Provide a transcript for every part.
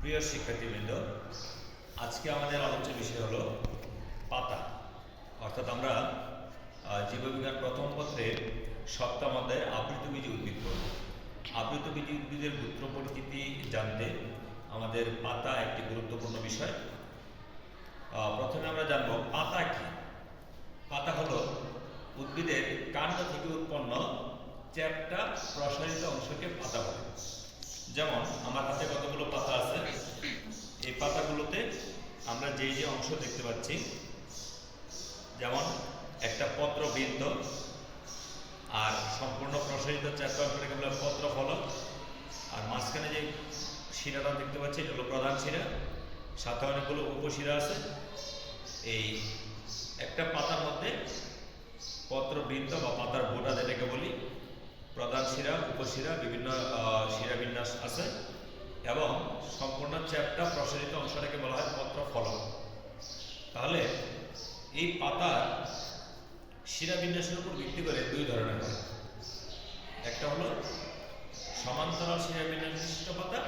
প্রিয় শিক্ষার্থীবৃন্দ, আজকে আমাদের আলোচ্য বিষয় হলো পাতা। অর্থাৎ আমরা জীববিজ্ঞান প্রথম পত্রের সপ্তম অধ্যায়ের আবৃতবীজী উদ্ভিদ পড়ব। আবৃতবীজী উদ্ভিদের গুত্র পরিচিতি জানতে আমাদের পাতা একটি গুরুত্বপূর্ণ বিষয়। প্রথমে আমরা জানব পাতা কি? পাতা হলো উদ্ভিদের কাণ্ড থেকে উৎপন্ন চ্যাপ্টা প্রসারিত অংশকে পাতা বলে। যেমন আমার হাতে কতগুলো পাতা আছে, এই পাতাগুলোতে আমরা যেই যে অংশ দেখতে পাচ্ছি, যেমন একটা পত্র বৃন্দ আর সম্পূর্ণ প্রসারিত অংশটাকে আমরা পত্র ফলক আর মাঝখানে যে শিরাটা দেখতে পাচ্ছি, এটা হলো প্রধান শিরা, সাথে অনেকগুলো উপশিরা আছে। এই একটা পাতার মধ্যে পত্রবৃন্দ বা পাতার বোটা যেটাকে বলি প্রধান শিরা, উপশিরা, বিভিন্ন শিরাবিন্যাস আছে। এবং সম্পূর্ণ চ্যাপটা প্রসারিত অংশটাকে বলা হয় পত্র ফলক তাহলে এই পাতার শিরাবিন্যাসের উপর ভিত্তি করে দুই ধরনের হয় একটা হলো সমান্তরাল শিরাবিন্যাস বিশিষ্ট পাতা,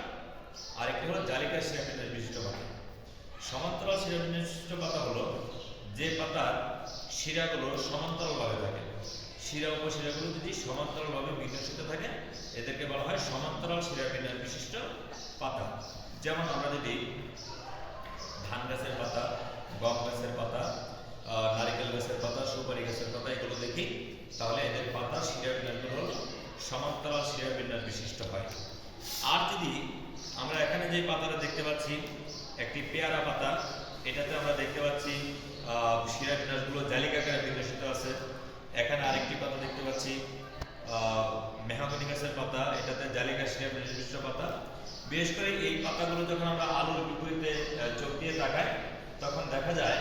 আরেকটি হলো জালিকা শিরাবিন্যাস বিশিষ্ট পাতা। সমান্তরাল শিরাবিন্যাস বিশিষ্ট পাতা হলো যে পাতার শিরাগুলো সমান্তরালভাবে থাকে। শিরা উপশিরাগুলো যদি সমান্তরালভাবে বিন্যাসিত থাকে, এদেরকে বলা হয় সমান্তরাল শিরাবিন্যাস বিশিষ্ট পাতা। যেমন আমরা যদি ধান গাছের পাতা, গম গাছের পাতা নারিকেল গাছের পাতা, সুপারি গাছের পাতা এগুলো দেখি, তাহলে এদের পাতা শিরাবিন্যাসগুলো হলো সমান্তরাল শিরাবিন্যাস বিশিষ্ট হয়। আর যদি আমরা এখানে যে পাতাটা দেখতে পাচ্ছি, একটি পেয়ারা পাতা, এটাতে আমরা দেখতে পাচ্ছি শিরাবিন্যাসগুলো জালিকাকারে বিন্যাসিত আছে। এখানে আরেকটি পাতা দেখতে পাচ্ছি। মেহাগনি গাছের পাতা, এটাতে জালিকা শিরাবিন্যাস বিশিষ্ট পাতা। বিশেষ করে এই পাতাগুলো যখন আমরা আলোর বিপরীতে চোখ দিয়ে তাকাই, তখন দেখা যায়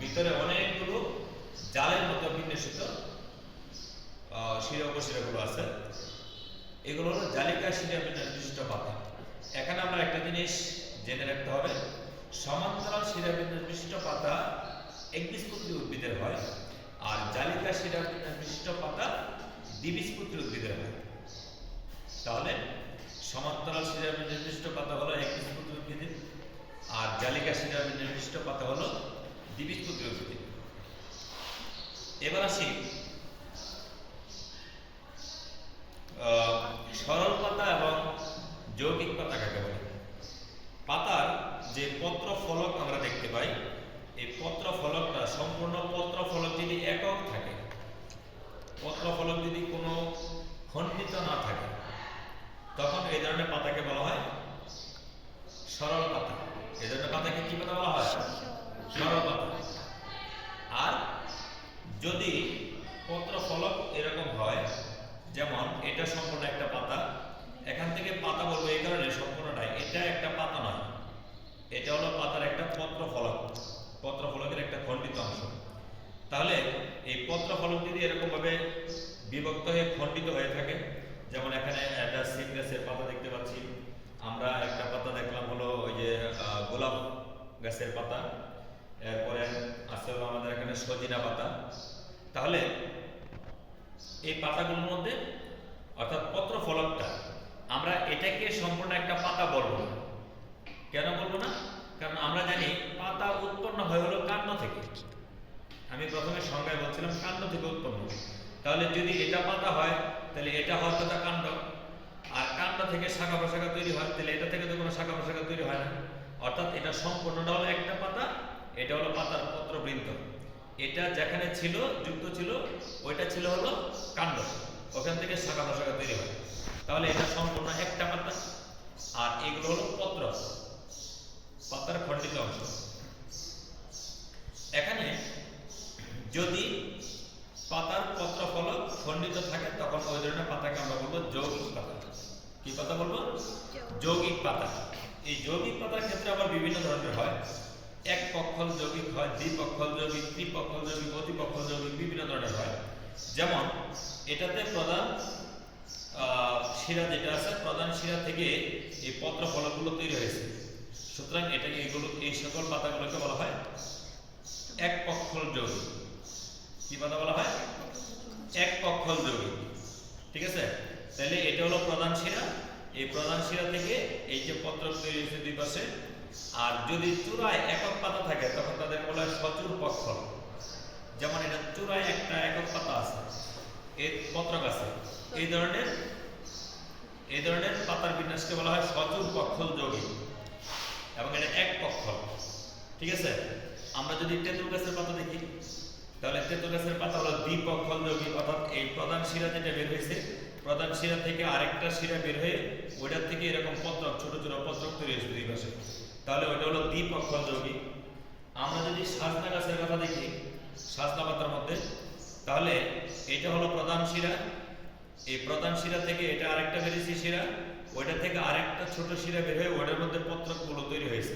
ভিতরে অনেকগুলো জালের মতো বিন্যাসিত শিরা উপশিরাগুলো আছে। এগুলো হলো জালিকা শিরা বিন্যাস বিশিষ্ট পাতা। এখানে আমরা একটা জিনিস জেনে রাখতে হবে, সমান্তরাল শিরা বিন্যাস বিশিষ্ট পাতা একবীজপত্রী উদ্ভিদের হয়। আর সেটা পৃষ্ঠ পাতা দ্বিবীজপত্রী উদ্ভিদের হয়। তাহলে সমান্তরাল শিরা নির্দিষ্ট পাতা হলো একবীজপত্রী উদ্ভিদের আর জালিকা শিরা নির্দিষ্ট পাতা হলো দ্বিবীজপত্রী উদ্ভিদের এবার আসি আহ, সরল পাতা এবং যৌগিক পাতা কাকে বলে পাতার যে পত্র ফলক আমরা দেখতে পাই এই পত্র ফলকটা সম্পূর্ণ পত্র ফলক যদি একক থাকে পত্র ফলক যদি কোনো খণ্ডিত না থাকে তখন এই ধরনের পাতাকে বলা হয় সরল পাতা। এই ধরনের পাতাকে কি পাতা বলা হয়? সরল পাতা। আর যদি পত্র ফলক এরকম হয়, যেমন এটা সম্পূর্ণ একটা পাতা, এখান থেকে পাতা বলব এই কারণে সম্পূর্ণটাই এটা একটা পাতা নয়। এটা হলো পাতার একটা পত্র ফলক পত্র ফলকের একটা খণ্ডিত অংশ। তাহলে এই পত্র ফলক যদি এরকম ভাবে বিভক্ত হয়ে খণ্ডিত হয়ে থাকে যেমন এখানে একটা সিম গাছের পাতা দেখতে পাচ্ছি। আমরা একটা পাতা দেখলাম হলো ওই যে গোলাপ গাছের পাতা। এরপরে আছে হলো আমাদের এখানে সজিনা পাতা। তাহলে এই পাতাগুলোর মধ্যে অর্থাৎ পত্র ফলকটা আমরা এটাকে সম্পূর্ণ একটা পাতা বলব না। কেন বলব না? কারণ আমরা জানি পাতা উৎপন্ন হয় হলো কাণ্ড থেকে। আমি প্রথমে সংজ্ঞায় বলছিলাম কাণ্ড থেকে উৎপন্ন। তাহলে যদি এটা পাতা হয় তাহলে এটা কথা কাণ্ড। আর কাণ্ড থেকে শাখা প্রশাখা তৈরি হয়, তাহলে এটা থেকে তো কোনো শাখা প্রশাখা তৈরি হয় না। অর্থাৎ এটা সম্পূর্ণটা হলো একটা পাতা, এটা হলো পাতার পত্রবৃন্দ এটা যেখানে ছিল, যুক্ত ছিল, ওইটা ছিল হলো কাণ্ড। ওখান থেকে শাখা প্রশাখা তৈরি হয়। তাহলে এটা সম্পূর্ণ একটা পাতা। আর এগুলো হলো পত্র, পাতার খণ্ডিত অংশ। এখানে যদি পাতার পত্র ফলক খণ্ডিত থাকে, তখন ওই ধরনের পাতাকে আমরা বলব যৌগিক পাতা। কি পাতা বলব? যৌগিক পাতা। এই যৌগিক পাতার ক্ষেত্রে আবার বিভিন্ন ধরনের হয়। এক পক্ষল যৌগিক হয় দ্বিপক্ষল যৌগিক, ত্রিপক্ষল যৌগিক, অতিপক্ষল যৌগিক, বিভিন্ন ধরনের হয়। যেমন, এটাতে প্রধান শিরা যেটা আছে, প্রধান শিরা থেকে এই পত্র ফলকগুলো তৈরি হয়েছে। সুতরাং এটাকে এগুলো, এই সকল পাতাগুলোকে বলা হয় এক পক্ষল যৌগিক। কি পাতা বলা হয়? এক পক্ষল যৌগিক ঠিক আছে? তাহলে এটা হলো প্রধান শিরা। এই প্রধান শিরা থেকে এই যে পত্রক তৈরি হয়েছে দুই আর যদি চূড়ায় একক পাতা থাকে, তখন তাদের বলা হয় সচুর পক্ষল। যেমন এটা চূড়ায় একটা একক পাতা আছে, এর পত্রক আছে। এই ধরনের এই ধরনের পাতার বিন্যাসকে বলা হয় সচুর পক্ষল যৌগিক এবং এটা এক পক্ষল। ঠিক আছে? আমরা যদি তেঁতুল গাছের পাতা দেখি তাহলে তেঁতুল গাছের পাতা হলো দ্বিপক্ষল যৌগিক অর্থাৎ এই প্রধান শিরা যেটা বের হয়েছে, প্রধান শিরা থেকে আরেকটা শিরা বের হয়ে ওইটার থেকে এরকম পত্রক, ছোট ছোট পত্রক তৈরি হয়েছে দুই পাশে। তাহলে ওইটা হলো দ্বিপক্ষল যৌগিক আমরা যদি সাজনা গাছের কথা দেখি সাজনা পাতার মধ্যে, তাহলে এটা হলো প্রধান শিরা। এই প্রধান শিরা থেকে এটা আরেকটা বেরিয়েছে শিরা, ওইটা থেকে আরেকটা ছোট শিরা বের হয়ে ওটার মধ্যে পত্রকগুলো তৈরি হয়েছে।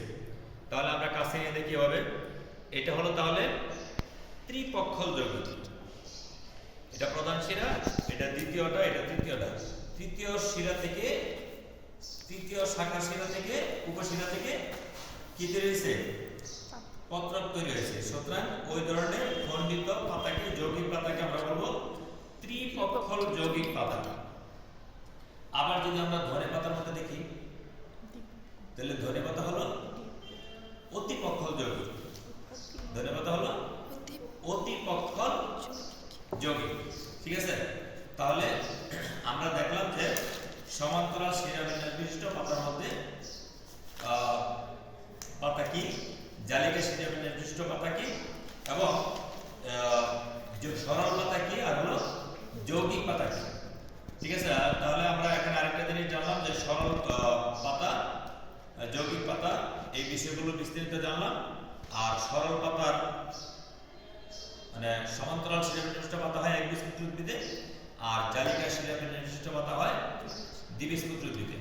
তাহলে আমরা কাছে নিয়ে দেখি হবে? এটা হলো তাহলে ত্রিপক্ষল যৌগিক। এটা প্রধান শিরা, এটা দ্বিতীয়টা, এটা তৃতীয়টা। তৃতীয় শিরা থেকে, তৃতীয় শাখা শিরা থেকে, উপশিরা থেকে কি তৈরি হয়েছে? পত্রক তৈরি হয়েছে। সুতরাং ওই ধরনের খণ্ডিত পাতাকে, যৌগিক পাতাকে আমরা বলব ত্রিপক্ষল যৌগিক পাতা। আবার যদি আমরা ধনে পাতার মধ্যে দেখি, তাহলে ধনে পাতা হলো অতিপক্ষল যৌগিক ধনে পাতা হলো অতিপক্ষল যৌগিক ঠিক আছে তাহলে আমরা দেখলাম যে সমান্তরাল শিরাবিন্যাস বিশিষ্ট পাতার মধ্যে আহ, পাতা কি জালিকা শিরাবিন্যাস বিশিষ্ট পাতা কি? এবং সরল পাতা কি আর হলো যৌগিক পাতা কি? ঠিক আছে? তাহলে আমরা এখানে আরেকটা জিনিস জানলাম যে সরল পাতা যৌগিক পাতা, এই বিষয়গুলো বিস্তারিত জানলাম। আর সরল পাতার মানে সমান্তরাল শিরাবিন্যাসিষ্ট পাতা হয় একবীজপত্রী উদ্ভিদে আর জালিকা শিরাবিন্যাসিষ্ট পাতা হয় দ্বিবীজপত্রী উদ্ভিদে